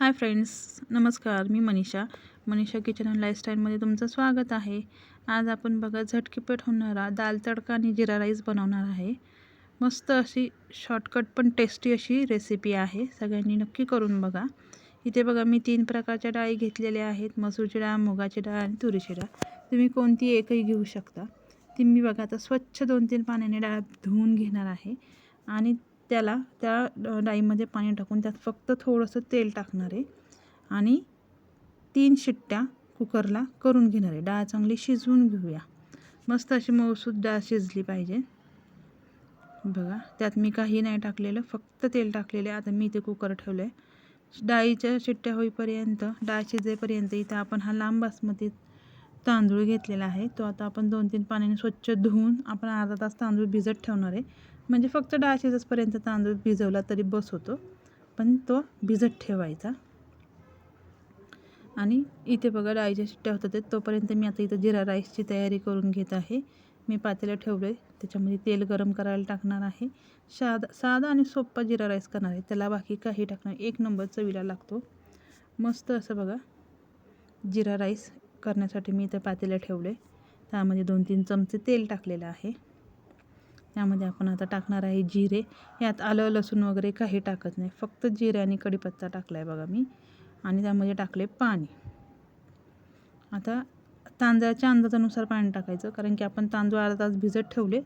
हाय friends नमस्कार मी Manisha. Manisha kitchen and लाईफस्टाईलमध्ये तुमचं स्वागत आहे. आज आपण बघा झटकीपेट होणारा दाल तडका आणि जिरा राईस बनवणार आहे. मस्त अशी शॉर्टकट पण टेस्टी अशी रेसिपी आहे. सगळ्यांनी नक्की करून बघा. इथे बघा मी तीन प्रकारच्या डाळी घेतलेल्या आहेत. मसूरची डाळ मुगाची डाळ आणि तुरीची डाळ. तुम्ही कोणती एकही घेऊ शकता. ती मी बघा आता स्वच्छ दोन तीन पाण्याने डाळ धुवून घेणार आहे. आणि त्याला त्या डाळीमध्ये पाणी टाकून त्यात फक्त थोडंसं तेल टाकणार आहे आणि तीन शिट्ट्या कुकरला करून घेणार आहे. डाळ चांगली शिजवून घेऊया. मस्त अशी मऊसूद डाळ शिजली पाहिजे. बघा त्यात मी काही नाही टाकलेलं फक्त तेल टाकलेलं आता मी इथे कुकर ठेवलं आहे डाळीच्या शिट्ट्या होईपर्यंत डाळ शिजेपर्यंत इथं आपण हा लांब बासमती तांदूळ घेतलेला आहे. तो आता आपण दोन तीन पाण्याने स्वच्छ धुवून आपण अर्धा तास तांदूळ भिजत ठेवणार आहे. म्हणजे फक्त डाळ शिजतपर्यंत तांदूळ भिजवला तरी बस होतो. पण तो भिजत ठेवायचा. आणि इथे बघा डाळीच्या शिट्ट्या होतात तोपर्यंत मी आता इथं जिरा राईसची तयारी करून घेत आहे. मी पातेलं ठेवलं आहे त्याच्यामध्ये तेल गरम करायला टाकणार आहे. साधा साधा आणि सोप्पा जिरा राईस करणार आहे. त्याला बाकी काही टाकणार एक नंबर चवीला लागतो. मस्त असं बघा. जिरा राईस करण्यासाठी मी इथं पातेलं ठेवलं आहे त्यामध्ये दोन तीन चमचे तेल टाकलेलं आहे. त्यामध्ये आपण आता टाकणार आहे जिरे. यात आलं लसूण वगैरे काही टाकत नाही. फक्त जिरे आणि कढीपत्ता टाकला आहे बघा मी. आणि त्यामध्ये टाकले पाणी. आता तांदळाच्या अंदाजानुसार पाणी टाकायचं कारण की आपण तांदूळ अर्धा तास भिजत ठेवले.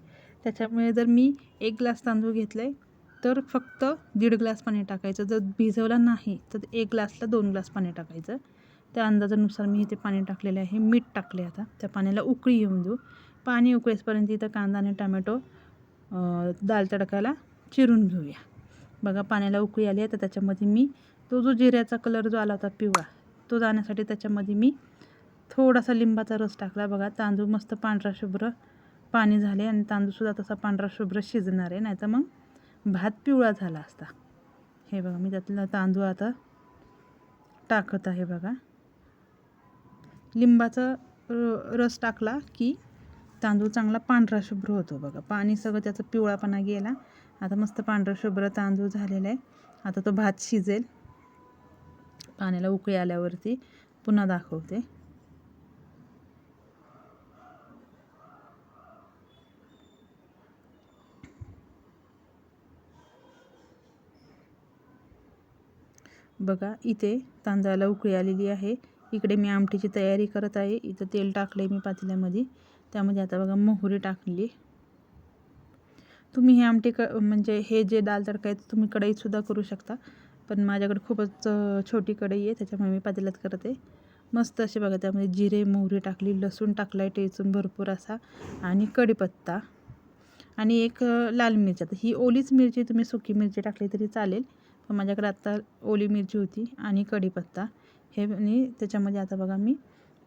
त्याच्यामुळे जर मी एक ग्लास तांदूळ घेतले तर फक्त दीड ग्लास पाणी टाकायचं. जर भिजवला नाही तर एक ग्लासला दोन ग्लास पाणी टाकायचं. त्या अंदाजानुसार मी इथे पाणी टाकलेलं आहे. मीठ टाकले आता. त्या पाण्याला उकळी येऊन देऊ. पाणी उकळेसपर्यंत इथं कांदा आणि टमॅटो दाल तडकाला चिरून घेऊया. बघा पाण्याला उकळी आली आहे तर त्याच्यामध्ये मी तो जो जिऱ्याचा कलर जो आला होता पिवळा तो जाण्यासाठी त्याच्यामध्ये मी थोडासा लिंबाचा रस टाकला. बघा तांदूळ मस्त पांढरा शुभ्र पाणी झाले आणि तांदूळसुद्धा तसा पांढरा शुभ्र शिजणार आहे नाही तर मग भात पिवळा झाला असता. हे बघा मी त्यातला तांदूळ आता टाकत आहे बघा. लिंबाचा रस टाकला की तांदूळ चांगला पांढरा शुभ्र होतो बघा. पाणी सगळं त्याचा पिवळापणा गेला. आता मस्त पांढरा शुभ्र तांदूळ झालेला आहे. आता तो भात शिजेल. पाण्याला उकळी आल्यावरती पुन्हा दाखवते. बघा इथे तांदळाला उकळी आलेली आहे. इकडे मी आमटीची तयारी करत आहे. इथं तेल टाकलं आहे मी पातेल्यामध्ये. त्यामध्ये आता बघा मोहरी टाकली. तुम्ही हे आमटी क म्हणजे हे जे दाल तडका आहे तुम्ही कढईतसुद्धा करू शकता. पण माझ्याकडे खूपच छोटी कढई आहे त्याच्यामुळे मी पातेल्यात करते. मस्त असे बघा त्यामध्ये जिरे मोहरी टाकली लसूण टाकला आहे टेचून भरपूर असा. आणि कढीपत्ता. आणि एक लाल मिरची. आता ही ओलीच मिरची तुम्ही सुकी मिरची टाकली तरी चालेल. पण माझ्याकडे आत्ता ओली मिरची होती आणि कढीपत्ता. हे आणि त्याच्यामध्ये आता बघा मी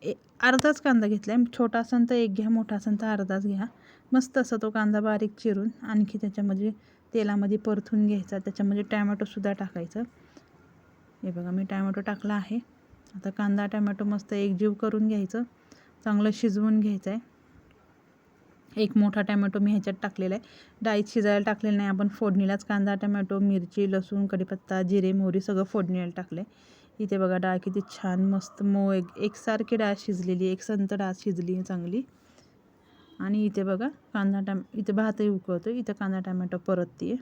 ए अर्धाच कांदा घेतला आहे छोटा असेल तर एक घ्या मोठा असेल तर अर्धाच घ्या. मस्त असं तो कांदा बारीक चिरून आणखी त्याच्यामध्ये तेलामध्ये परतून घ्यायचा. त्याच्यामध्ये टॅमॅटोसुद्धा टाकायचं. हे बघा मी टॅमॅटो टाकला आहे. आता कांदा टॅमॅटो मस्त एकजीव करून घ्यायचं. चांगलं शिजवून घ्यायचं आहे एक मोठा टॅमॅटो मी ह्याच्यात टाकलेला आहे. डाळीत शिजायला टाकलेलं नाही. आपण फोडणीलाच कांदा टॅमॅटो मिरची लसूण कढीपत्ता जिरे मोहरी सगळं फोडणीला टाकलं आहे इथे बघा डाळ किती छान मस्त मऊ एक एकसारखी डाळ शिजलेली एक संत डाळ शिजली चांगली. आणि इथे बघा कांदा टॅम इथे भातही उकळतो इथं कांदा टॅमॅटो परतते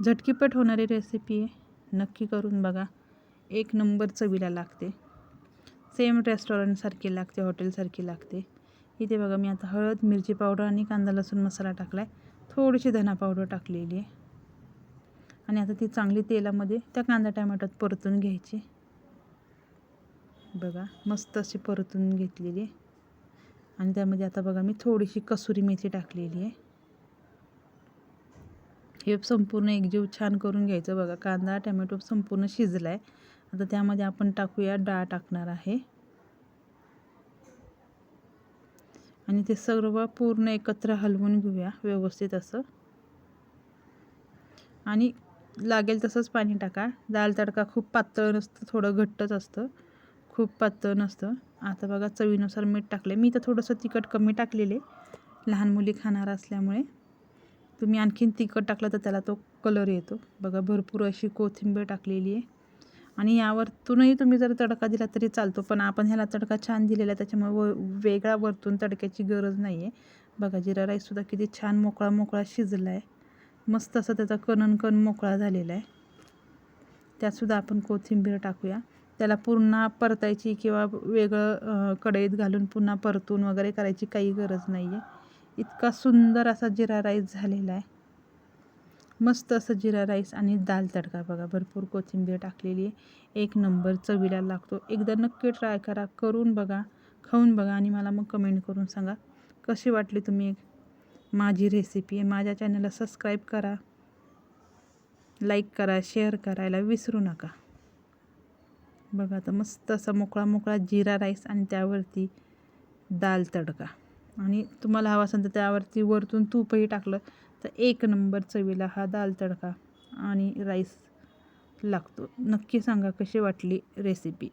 झटकीपट होणारी रेसिपी आहे. नक्की करून बघा. एक नंबर चवीला लागते. सेम रेस्टॉरंटसारखी लागते हॉटेलसारखी लागते. इथे बघा मी आता हळद मिरची पावडर आणि कांदा लसूण मसाला टाकला आहे थोडीशी धना पावडर टाकलेली आहे. आणि आता ती चांगली तेलामध्ये त्या कांदा टमॅटोत परतून घ्यायची. बघा मस्त अशी परतून घेतलेली आहे. आणि त्यामध्ये आता बघा मी थोडीशी कसुरी मेथी टाकलेली आहे. हे संपूर्ण एकजीव छान करून घ्यायचं बघा. कांदा टमॅटो संपूर्ण शिजला आहे आता त्यामध्ये आपण टाकूया डाळ टाकणार आहे. आणि ते सर्व पूर्ण एकत्र हलवून घेऊया व्यवस्थित असं. आणि लागेल तसंच पाणी टाका. दाल तडका खूप पातळ नसतं थोडं घट्टच असतं. खूप पातळ नसतं. आता बघा चवीनुसार मीठ टाकले मी तर थोडंसं तिखट कमी टाकलेले. लहान मुली खाणार असल्यामुळे. तुम्ही आणखीन तिखट टाकलं तर त्याला तो कलर येतो. बघा भरपूर अशी कोथिंबीर टाकलेली आहे. आणि यावरतूनही तुम्ही जर तडका दिला तरी चालतो. पण आपण ह्याला तडका छान दिलेला आहे. त्याच्यामुळे व वेगळा वरतून तडक्याची गरज नाही आहे बघा जिरा राईससुद्धा किती छान मोकळा मोकळा शिजला आहे मस्त असा त्याचा कणनकण मोकळा झालेला आहे. त्यातसुद्धा आपण कोथिंबीर टाकूया. त्याला पुन्हा परतायची किंवा वेगळं कढईत घालून पुन्हा परतून वगैरे करायची काही गरज नाही आहे इतका सुंदर असा जिरा राईस झालेला आहे. मस्त असं जिरा राईस आणि दाल तडका बघा भरपूर कोथिंबीर टाकलेली आहे. एक नंबर चवीला लागतो. एकदा नक्की ट्राय करा करून बघा खाऊन बघा आणि मला मग कमेंट करून सांगा. कशी वाटली तुम्ही माझी रेसिपी माझ्या चॅनलला सबस्क्राईब करा. लाईक करा शेअर करायला विसरू नका. बघा तर मस्त असा मोकळा मोकळा जिरा राईस आणि त्यावरती दाल तडका. आणि तुम्हाला हवा असेल तर त्यावरती वरतून तूपही टाकलं तर एक नंबर चवीला हा दाल तडका आणि राईस लागतो. नक्की सांगा कशी वाटली रेसिपी